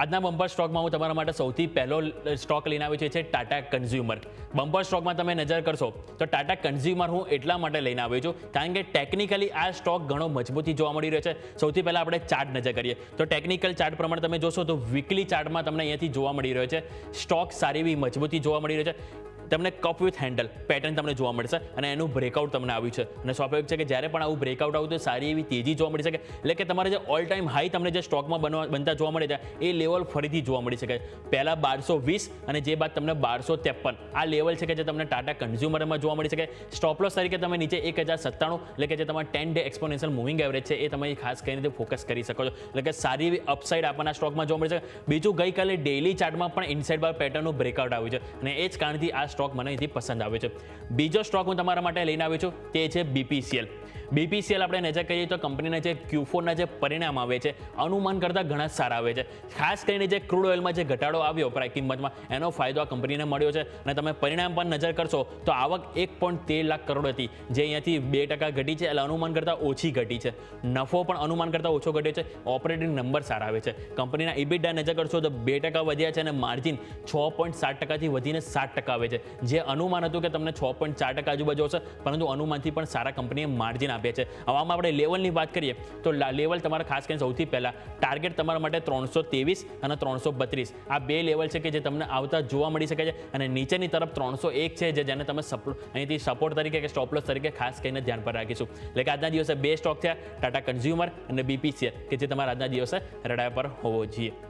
આજના બમ્પર સ્ટોકમાં હું તમારા માટે સૌથી પહેલો સ્ટોક લઈને આવ્યો છે ટાટા કન્ઝ્યુમર. બમ્પર સ્ટોકમાં તમે નજર કરશો, તો ટાટા કન્ઝ્યુમર હું એટલા માટે લઈને આવ્યો છું, કારણ કે ટેકનિકલી આ સ્ટોક ઘણો મજબૂતી જોવા મળી રહ્યો છે. સૌથી પહેલાં આપણે ચાર્ટ નજર કરીએ. તો ટેકનિકલ ચાર્ટ પ્રમાણે તમે જોશો તો વીકલી ચાર્ટમાં તમને અહીંયાથી જોવા મળી રહ્યો છે, સ્ટોક સારી એવી મજબૂતી જોવા મળી રહ્યો છે. તમને કપ વિથ હેન્ડલ પેટર્ન તમને જોવા મળશે અને એનું બ્રેકઆઉટ તમને આવ્યું છે. અને સ્વાભાવિક છે કે જ્યારે પણ આવું બ્રેકઆઉટ આવું તો સારી એવી તેજી જોવા મળી શકે. એટલે કે તમારે જે ઓલ ટાઈમ હાઈ તમને જે સ્ટોકમાં બનવા બનતા જોવા મળે છે, એ લેવલ ફરીથી જોવા મળી શકે. પહેલાં બારસો વીસ અને જે બાદ તમને બારસો ત્રેપન. આ લેવલ છે કે જે તમને ટાટા કન્ઝ્યુમરમાં જોવા મળી શકે. સ્ટોપલોસ તરીકે તમે નીચે એક હજાર સત્તાણું, એટલે કે જે તમારા ten day exponential moving average છે, એ તમે ખાસ કરીને ફોકસ કરી શકો છો. એટલે કે સારી એવી અપસાઇડ આપણના સ્ટોકમાં જોવા મળી શકે. બીજું ગઈકાલે ડેઇલી ચાર્ટમાં પણ ઇનસાઇડ બાર પેટર્નનું બ્રેકઆઉટ આવ્યું છે. અને એ જ કારણથી આ સ્ટોક મને અહીંથી પસંદ આવ્યો છે. બીજો સ્ટોક હું તમારા માટે લઈને આવ્યો છું. તે છે બીપીસીએલ બીપીસીએલ આપણે નજર કરીએ તો કંપનીના જે ક્યુફોરના જે પરિણામ આવે છે, અનુમાન કરતાં ઘણા સારા આવે છે. ખાસ કરીને જે ક્રૂડ ઓઇલમાં જે ઘટાડો આવ્યો પ્રાય કિંમતમાં, એનો ફાયદો આ કંપનીને મળ્યો છે. અને તમે પરિણામ પર નજર કરશો, તો આવક એક તેર લાખ કરોડ હતી, જે અહીંયાથી બે ટકા ઘટી છે, એટલે અનુમાન કરતાં ઓછી ઘટી છે. નફો પણ અનુમાન કરતાં ઓછો ઘટ્યો છે, ઓપરેટિંગ નંબર સારા આવે છે. કંપનીના ઇબિડા નજર કરશો તો બે ટકા વધ્યા છે અને માર્જિન છ પોઈન્ટ સાત ટકાથી વધીને સાત ટકા આવે છે. જે અનુમાન હતું કે તમને છ પોઈન્ટ ચાર ટકા આજુબાજુ હશે પરંતુ અનુમાનથી પણ સારા કંપનીએ માર્જિન આપ્યા છે. હવામાં આપણે લેવલની વાત કરીએ, તો લેવલ તમારે ખાસ કરીને સૌથી પહેલાં. ટાર્ગેટ તમારા માટે ત્રણસો ત્રેવીસ અને ત્રણસો બત્રીસ. આ બે લેવલ છે કે જે તમને આવતા જોવા મળી શકે છે અને નીચેની તરફ ત્રણસો એક છે જે જેને તમે અહીંથી સપોર્ટ તરીકે કે સ્ટોપલોસ તરીકે ખાસ કરીને ધ્યાન પર રાખીશું. એટલે કે આજના દિવસે બે સ્ટોક થયા ટાટા કન્ઝ્યુમર અને બીપીસીએલ કે જે તમારા આજના દિવસે રડાયા પર હોવો જોઈએ.